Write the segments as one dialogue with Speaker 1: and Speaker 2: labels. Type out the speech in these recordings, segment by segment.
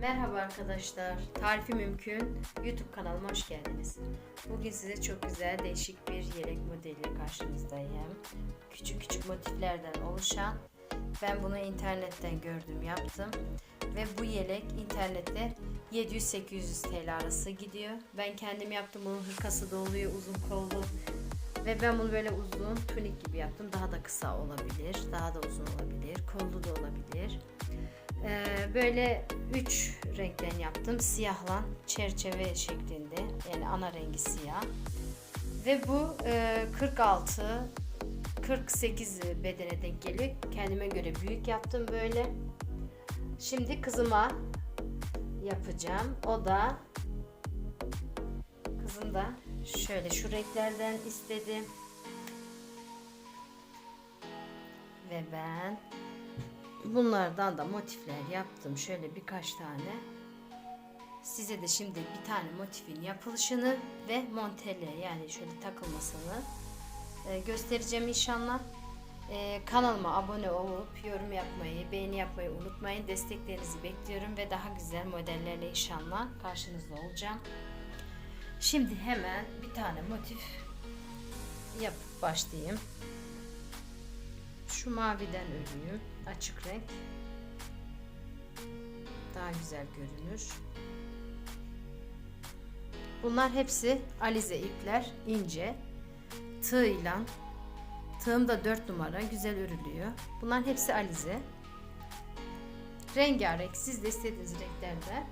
Speaker 1: Merhaba arkadaşlar. Tarifi Mümkün YouTube kanalıma hoş geldiniz. Bugün size çok güzel değişik bir yelek modeliyle karşınızdayım. Küçük küçük motiflerden oluşan. Ben bunu internetten gördüm, yaptım. Ve bu yelek internette 700-800 TL arası gidiyor. Ben kendim yaptım. Bunun hırkası da oluyor, uzun kollu. Ve ben bunu böyle uzun tunik gibi yaptım. Daha da kısa olabilir, daha da uzun olabilir, kollu da olabilir. Ee, böyle üç renkten yaptım. Siyahla çerçeve şeklinde. Yani ana rengi siyah. Ve bu e, 46 48 bedene denk geliyor. Kendime göre büyük yaptım böyle. Şimdi kızıma yapacağım. O da kızım da şöyle şu renklerden istedi. Ve ben bunlardan da motifler yaptım. Şöyle birkaç tane. Size de şimdi bir tane motifin yapılışını ve montele yani şöyle takılmasını e, göstereceğim inşallah. E, kanalıma abone olup yorum yapmayı, beğeni yapmayı unutmayın. Desteklerinizi bekliyorum ve daha güzel modellerle inşallah karşınızda olacağım. Şimdi hemen bir tane motif yapıp başlayayım. Şu maviden örüyüm. Açık renk. Daha güzel görünür. Bunlar hepsi alize ipler. ince. Tığ Tığım da 4 numara. Güzel örülüyor. Bunların hepsi alize. Rengarenk. Siz de istediğiniz renklerde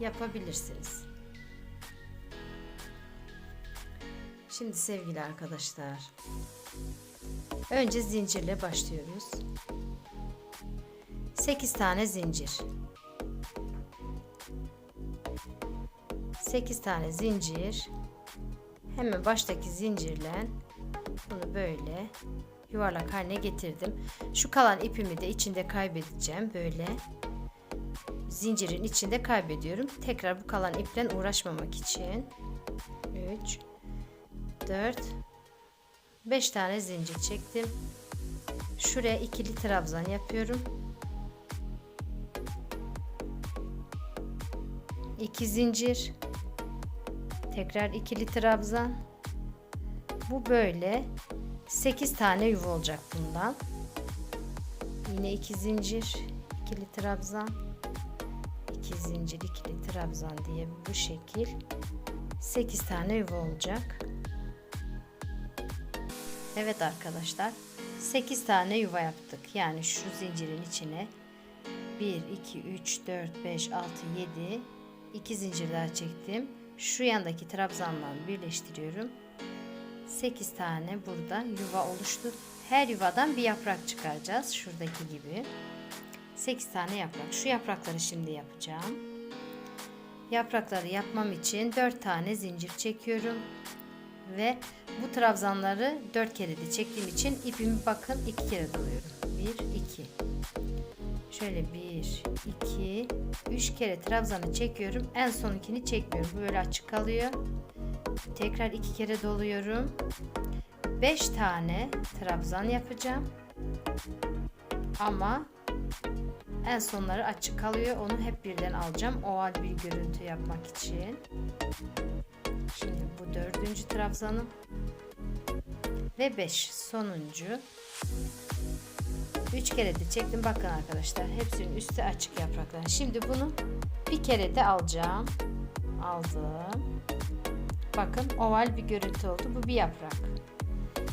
Speaker 1: yapabilirsiniz. Şimdi sevgili arkadaşlar. Önce zincirle başlıyoruz. 8 tane zincir. 8 tane zincir. Hemen baştaki zincirle böyle yuvarlak haline getirdim. Şu kalan ipimi de içinde kaybedeceğim. Böyle zincirin içinde kaybediyorum. Tekrar bu kalan ipten uğraşmamak için 3 4 5 tane zincir çektim. Şuraya ikili trabzan yapıyorum. 2 zincir. Tekrar ikili trabzan. Bu böyle 8 tane yuva olacak bundan. Yine 2 zincir, ikili trabzan. 2 zincir, ikili trabzan diye bu şekil 8 tane yuva olacak. Evet arkadaşlar 8 tane yuva yaptık. Yani şu zincirin içine 1, 2, 3, 4, 5, 6, 7 2 zincir daha çektim. Şu yandaki trabzanla birleştiriyorum. 8 tane burada yuva oluştu. Her yuvadan bir yaprak çıkaracağız. Şuradaki gibi. 8 tane yaprak. Şu yaprakları şimdi yapacağım. Yaprakları yapmam için 4 tane zincir çekiyorum ve bu trabzanları 4 kere de çektiğim için ipimi bakın 2 kere doluyorum. 1 2 Şöyle 1 2 3 kere trabzanı çekiyorum. En sonunkini çekmiyorum. Böyle açık kalıyor. Tekrar 2 kere doluyorum. 5 tane trabzan yapacağım. Ama en sonları açık kalıyor. Onu hep birden alacağım. Oval bir görüntü yapmak için. Şimdi bu dördüncü trabzanım. Ve 5 sonuncu. 3 kere de çektim. Bakın arkadaşlar hepsinin üstü açık yapraklar. Şimdi bunu bir kere de alacağım. Aldım. Bakın oval bir görüntü oldu. Bu bir yaprak.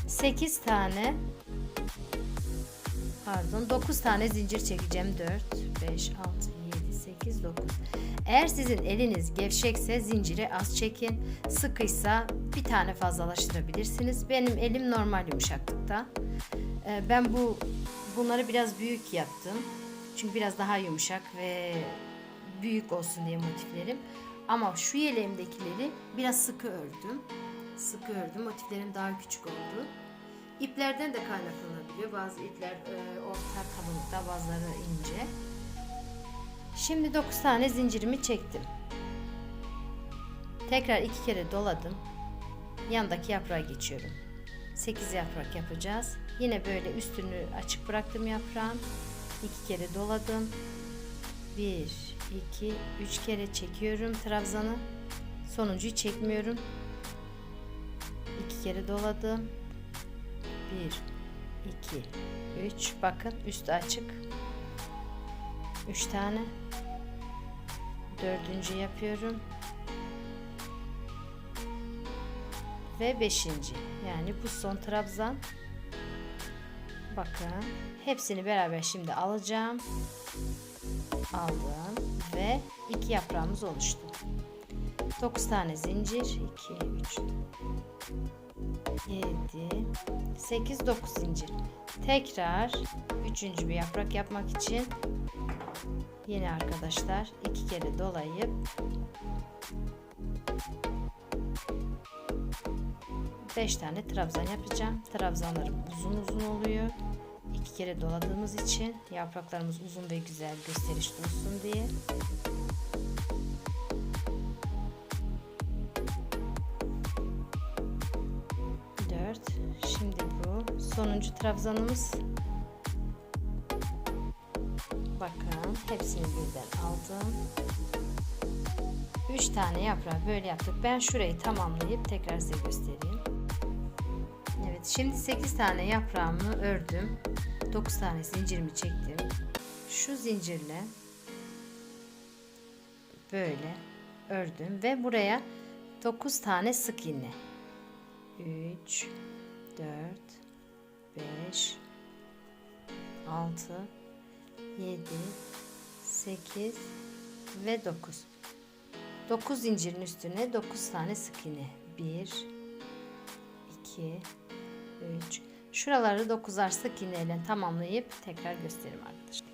Speaker 1: 8 tane pardon 9 tane zincir çekeceğim. 4 5 6 7 8 9 eğer sizin eliniz gevşekse zinciri az çekin. Sıkıysa bir tane fazlalaştırabilirsiniz. Benim elim normal yumuşaklıkta. Ee, ben bu bunları biraz büyük yaptım. Çünkü biraz daha yumuşak ve büyük olsun diye motiflerim. Ama şu yeleğimdekileri biraz sıkı ördüm. Sıkı ördüm. Motiflerim daha küçük oldu. İplerden de kaynaklanabiliyor. Bazı ipler e, orta kalınlıkta, bazıları ince. Şimdi 9 tane zincirimi çektim. Tekrar iki kere doladım. yandaki yaprağa geçiyorum. 8 yaprak yapacağız. Yine böyle üstünü açık bıraktım yaprağın. 2 kere doladım. 1 2 3 kere çekiyorum trabzanı. Sonuncuyu çekmiyorum. 2 kere doladım. 1 2 3 bakın üstü açık. 3 tane. Dördüncü yapıyorum. Ve beşinci. Yani bu son trabzan. Bakın. Hepsini beraber şimdi alacağım. Aldım. Ve iki yaprağımız oluştu. 9 tane zincir. 2, 3, 7, 8, 9 zincir. Tekrar üçüncü bir yaprak yapmak için yine arkadaşlar iki kere dolayıp beş tane trabzan yapacağım. Trabzanlarım uzun uzun oluyor. İki kere doladığımız için yapraklarımız uzun ve güzel gösterişli olsun diye. Dört. Şimdi bu sonuncu trabzanımız. Bakın hepsini birden aldım. 3 tane yaprağı böyle yaptık. Ben şurayı tamamlayıp tekrar size göstereyim. Evet şimdi 8 tane yaprağımı ördüm. 9 tane zincirimi çektim. Şu zincirle böyle ördüm ve buraya 9 tane sık iğne. 3 4 5 6 7 8 ve 9 9 zincirin üstüne 9 tane sık iğne 1 2 3 şuraları 9'ar sık iğne ile tamamlayıp tekrar göstereyim arkadaşlar.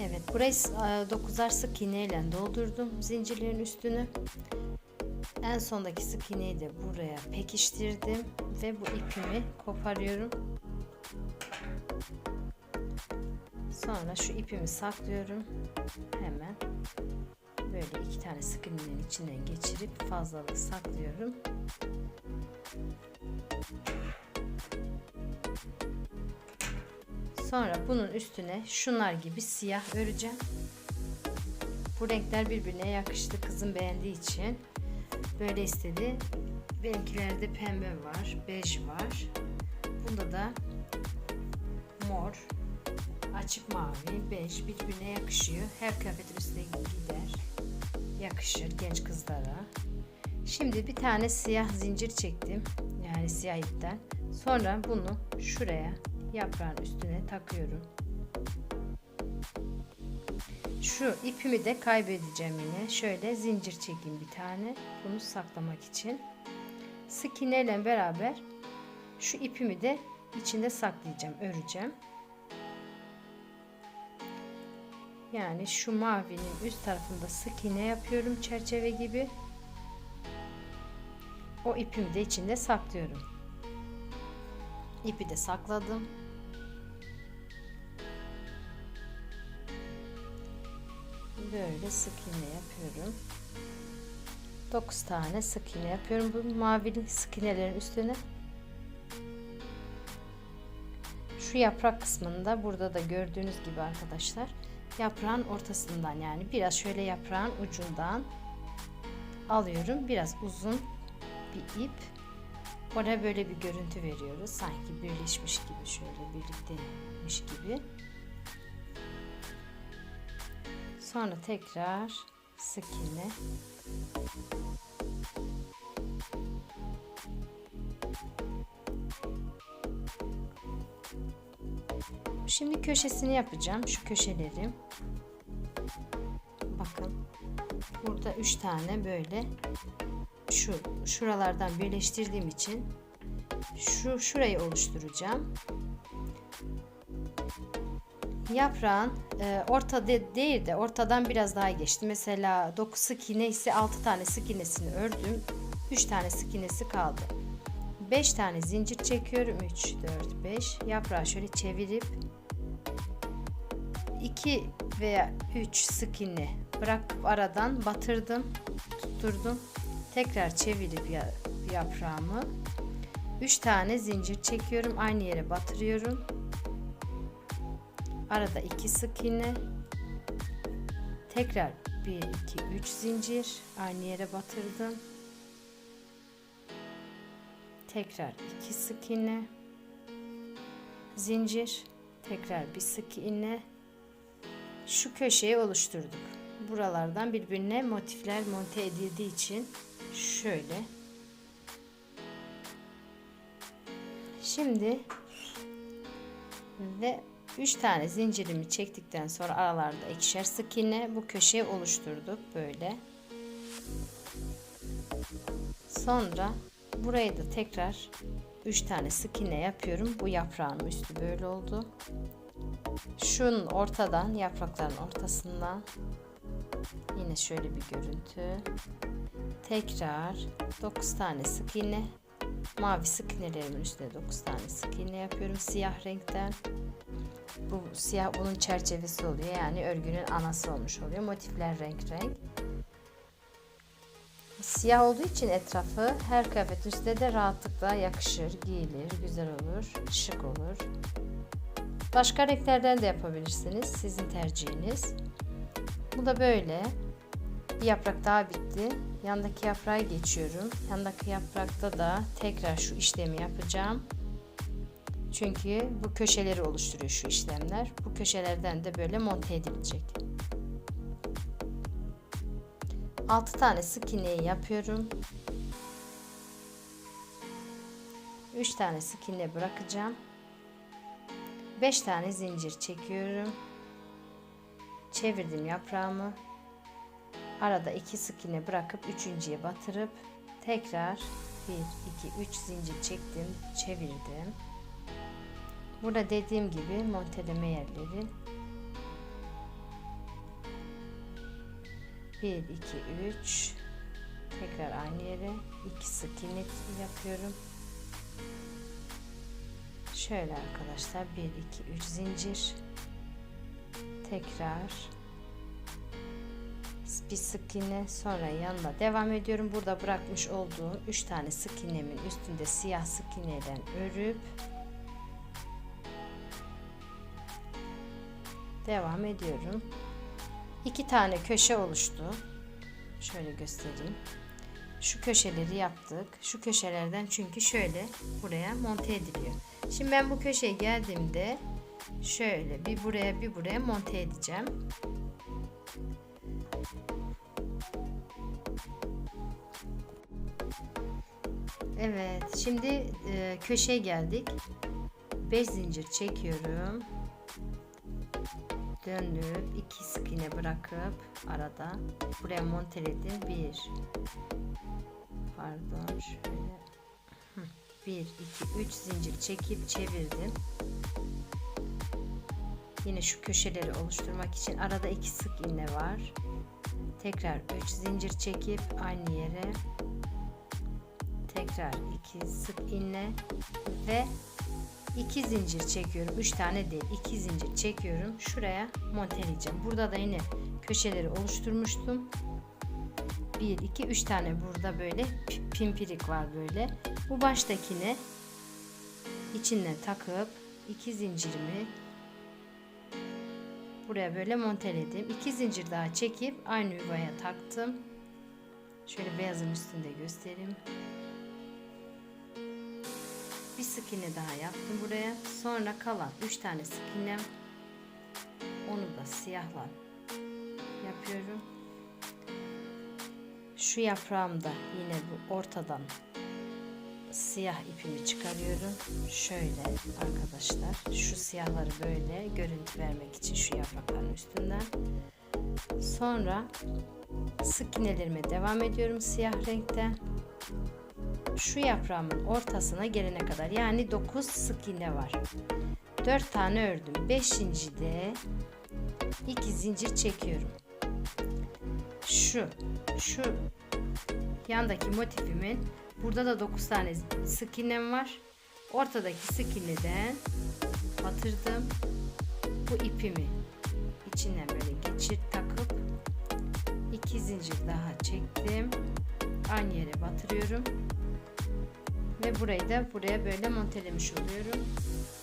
Speaker 1: Evet burayı 9'ar sık iğne ile doldurdum zincirlerin üstünü. En sondaki sık iğneyi de buraya pekiştirdim ve bu ipimi koparıyorum. Sonra şu ipimi saklıyorum. Hemen böyle iki tane sık iğnenin içinden geçirip fazlalığı saklıyorum. Sonra bunun üstüne şunlar gibi siyah öreceğim. Bu renkler birbirine yakıştı kızım beğendiği için. Böyle istedi. Benimkilerde pembe var, bej var. Bunda da mor, açık mavi, bej birbirine yakışıyor. Her kıyafetin üstüne gider. Yakışır genç kızlara. Şimdi bir tane siyah zincir çektim. Yani siyah ipten. Sonra bunu şuraya yaprağın üstüne takıyorum. Şu ipimi de kaybedeceğim yine. Şöyle zincir çekeyim bir tane. Bunu saklamak için. Sık iğne ile beraber şu ipimi de içinde saklayacağım, öreceğim. Yani şu mavinin üst tarafında sık iğne yapıyorum çerçeve gibi. O ipimi de içinde saklıyorum. İpi de sakladım. Böyle sık iğne yapıyorum. 9 tane sık iğne yapıyorum bu mavili sık iğnelerin üstüne. Şu yaprak kısmında burada da gördüğünüz gibi arkadaşlar yaprağın ortasından yani biraz şöyle yaprağın ucundan alıyorum. Biraz uzun bir ip. Oraya böyle bir görüntü veriyoruz. Sanki birleşmiş gibi şöyle birlikteymiş gibi. Sonra tekrar sık iğne. Şimdi köşesini yapacağım. Şu köşeleri. Bakın. Burada 3 tane böyle şu şuralardan birleştirdiğim için şu şurayı oluşturacağım. Yaprağın e, orta de, değil de ortadan biraz daha geçti. Mesela 9 sık iğne ise 6 tane sık iğnesini ördüm. 3 tane sık iğnesi kaldı. 5 tane zincir çekiyorum. 3, 4, 5. Yaprağı şöyle çevirip 2 veya 3 sık iğne bırakıp aradan batırdım, tutturdum. Tekrar çevirip ya- yaprağımı 3 tane zincir çekiyorum. Aynı yere batırıyorum. Arada 2 sık iğne. Tekrar 1 2 3 zincir aynı yere batırdım. Tekrar 2 sık iğne. Zincir, tekrar bir sık iğne. Şu köşeyi oluşturduk. Buralardan birbirine motifler monte edildiği için şöyle Şimdi ve 3 tane zincirimi çektikten sonra aralarda ikişer sık iğne bu köşeyi oluşturduk böyle. Sonra burayı da tekrar 3 tane sık iğne yapıyorum. Bu yaprağın üstü böyle oldu. Şunun ortadan yaprakların ortasından yine şöyle bir görüntü. Tekrar 9 tane sık iğne mavi sık iğnelerimin üstüne 9 tane sık iğne yapıyorum siyah renkten. Bu siyah bunun çerçevesi oluyor yani örgünün anası olmuş oluyor. Motifler renk renk. Siyah olduğu için etrafı her kıyafet üstte de rahatlıkla yakışır, giyilir, güzel olur, şık olur. Başka renklerden de yapabilirsiniz. Sizin tercihiniz. Bu da böyle. Bir yaprak daha bitti. Yandaki yaprağa geçiyorum. Yandaki yaprakta da tekrar şu işlemi yapacağım. Çünkü bu köşeleri oluşturuyor şu işlemler. Bu köşelerden de böyle monte edilecek. 6 tane sık iğneyi yapıyorum. 3 tane sık iğne bırakacağım. 5 tane zincir çekiyorum. Çevirdim yaprağımı. Arada 2 sık iğne bırakıp üçüncüye batırıp tekrar 1 2 3 zincir çektim, çevirdim. Burada dediğim gibi monteleme yerleri 1 2 3 tekrar aynı yere 2 sık iğne yapıyorum. Şöyle arkadaşlar 1 2 3 zincir tekrar bir sık iğne sonra yanına devam ediyorum. Burada bırakmış olduğum 3 tane sık iğnemin üstünde siyah sık iğneden örüp devam ediyorum. 2 tane köşe oluştu. Şöyle göstereyim. Şu köşeleri yaptık. Şu köşelerden çünkü şöyle buraya monte ediliyor. Şimdi ben bu köşeye geldiğimde şöyle bir buraya bir buraya monte edeceğim. Evet, şimdi e, köşeye geldik. 5 zincir çekiyorum. Döndürüp 2 sık iğne bırakıp arada buraya monteledim. 1 Pardon, şöyle 1 2 3 zincir çekip çevirdim. Yine şu köşeleri oluşturmak için arada 2 sık iğne var. Tekrar 3 zincir çekip aynı yere tekrar 2 sık iğne ve 2 zincir çekiyorum. 3 tane değil 2 zincir çekiyorum. Şuraya monteleyeceğim. Burada da yine köşeleri oluşturmuştum. 1 2 3 tane burada böyle pimpirik var böyle. Bu baştakini içinden takıp 2 zincirimi buraya böyle monteledim. 2 zincir daha çekip aynı yuvaya taktım. Şöyle beyazın üstünde göstereyim. Bir sık iğne daha yaptım buraya. Sonra kalan 3 tane sık iğnem. Onu da siyahla yapıyorum. Şu yaprağımda yine bu ortadan siyah ipimi çıkarıyorum. Şöyle arkadaşlar. Şu siyahları böyle görüntü vermek için şu yaprakların üstünden. Sonra sık iğnelerime devam ediyorum siyah renkten. Şu yaprağımın ortasına gelene kadar yani 9 sık iğne var. 4 tane ördüm. 5. de 2 zincir çekiyorum. Şu şu yandaki motifimin burada da 9 tane sık iğnem var. Ortadaki sık iğneden batırdım. Bu ipimi içinden böyle geçir takıp 2 2 zincir daha çektim. Aynı yere batırıyorum. Ve burayı da buraya böyle montelemiş oluyorum.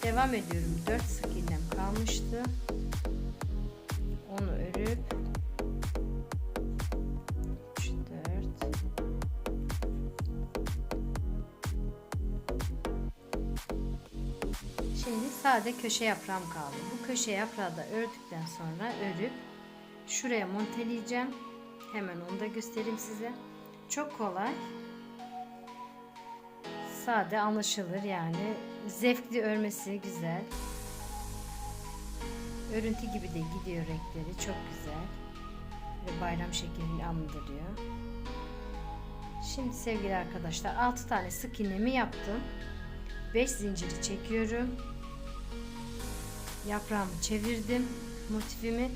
Speaker 1: Devam ediyorum. 4 sık iğnem kalmıştı. Onu örüp 3 4 Şimdi sade köşe yaprağım kaldı. Bu köşe yaprağı da ördükten sonra örüp şuraya monteleyeceğim. Hemen onu da göstereyim size. Çok kolay. Sade anlaşılır yani. Zevkli örmesi güzel. Örüntü gibi de gidiyor renkleri. Çok güzel. Ve bayram şekerini andırıyor. Şimdi sevgili arkadaşlar 6 tane sık iğnemi yaptım. 5 zinciri çekiyorum. Yaprağımı çevirdim. Motifimi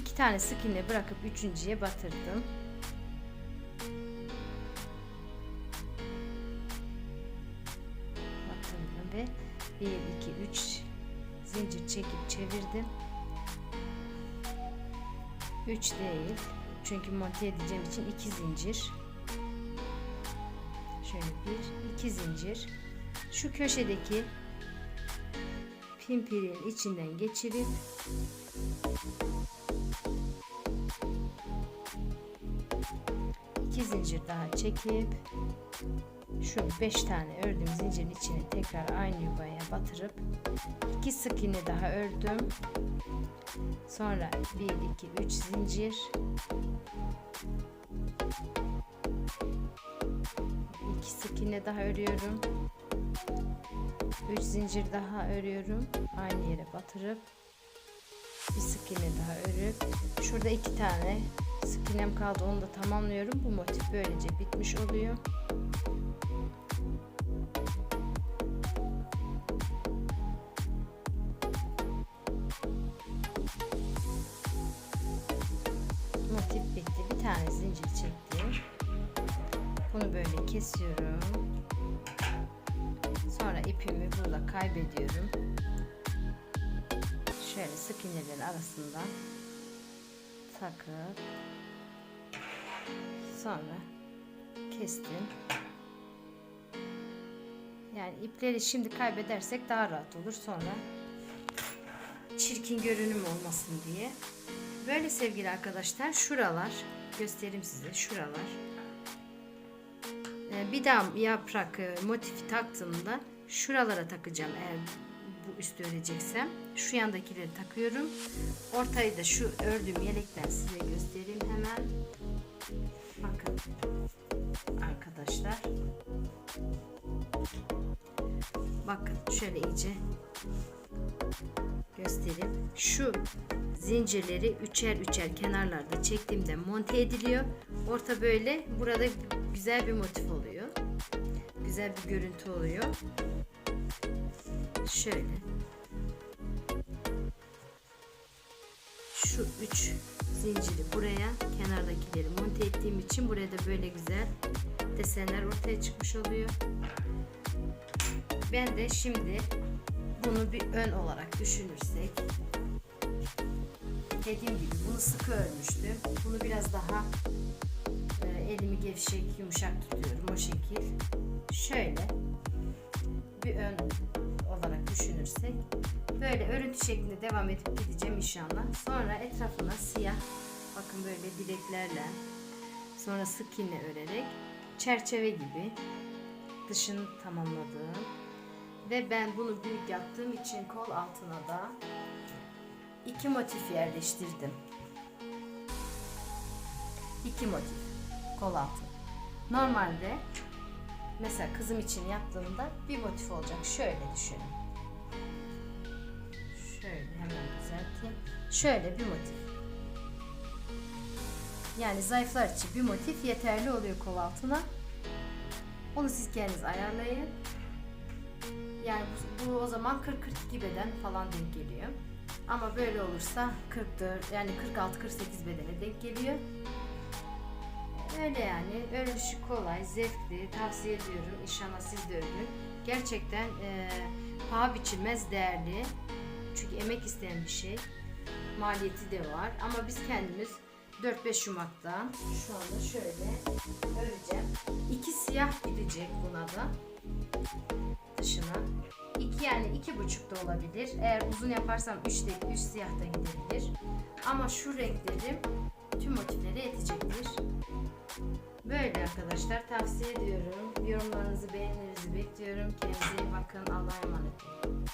Speaker 1: 2 tane sık iğne bırakıp üçüncüye. Batırdım çekip çevirdim. 3 değil. Çünkü monte edeceğim için 2 zincir. Şöyle 1 2 zincir. Şu köşedeki pimpiriğin içinden geçirip iki zincir daha çekip şu 5 tane ördüğüm zincirin içine tekrar aynı yuvaya batırıp iki sık iğne daha ördüm. Sonra 1 2 3 zincir iki sık iğne daha örüyorum. 3 zincir daha örüyorum. Aynı yere batırıp bir sık iğne daha örüp şurada iki tane sık iğnem kaldı onu da tamamlıyorum. Bu motif böylece bitmiş oluyor. Tane zincir çektim. Bunu böyle kesiyorum. Sonra ipimi burada kaybediyorum. Şöyle sık iğnelerin arasından takıp sonra kestim. Yani ipleri şimdi kaybedersek daha rahat olur sonra çirkin görünüm olmasın diye. Böyle sevgili arkadaşlar şuralar göstereyim size şuralar Ee, bir daha yaprak e, motifi taktığımda şuralara takacağım eğer bu üstü öreceksem. Şu yandakileri takıyorum. Ortayı da şu ördüğüm yelekten size göstereyim hemen. Bakın arkadaşlar. Bakın şöyle iyice göstereyim. Şu zincirleri üçer üçer kenarlarda çektiğimde monte ediliyor. Orta böyle burada güzel bir motif oluyor. Güzel bir görüntü oluyor. Şöyle. Şu üç zinciri buraya kenardakileri monte ettiğim için buraya da böyle güzel desenler ortaya çıkmış oluyor. Ben de şimdi bunu bir ön olarak düşünürsek dediğim gibi bunu sıkı örmüştüm. Bunu biraz daha e, elimi gevşek yumuşak tutuyorum o şekil. Şöyle bir ön olarak düşünürsek böyle örüntü şeklinde devam edip gideceğim inşallah. Sonra etrafına siyah bakın böyle bileklerle sonra sık iğne örerek çerçeve gibi dışını tamamladığım ve ben bunu büyük yaptığım için kol altına da iki motif yerleştirdim. İki motif kol altı. Normalde mesela kızım için yaptığımda bir motif olacak. Şöyle düşünün. Şöyle hemen düzelteyim. Şöyle bir motif. Yani zayıflar için bir motif yeterli oluyor kol altına. Onu siz kendiniz ayarlayın. Yani bu, bu o zaman 40-42 beden falan denk geliyor. Ama böyle olursa 44 yani 46-48 bedene denk geliyor. Öyle yani. Örüşü kolay, zevkli. Tavsiye ediyorum. İnşallah siz de örün. Gerçekten e, paha biçilmez değerli. Çünkü emek isteyen bir şey. Maliyeti de var. Ama biz kendimiz 4-5 yumaktan şu anda şöyle öreceğim. İki siyah gidecek buna da dışına. İki yani iki buçuk da olabilir. Eğer uzun yaparsam üç de üç siyah da gidebilir. Ama şu renklerim tüm motiflere yetecektir. Böyle arkadaşlar tavsiye ediyorum. Yorumlarınızı beğenilerinizi bekliyorum. Kendinize iyi bakın. Allah'a emanet olun.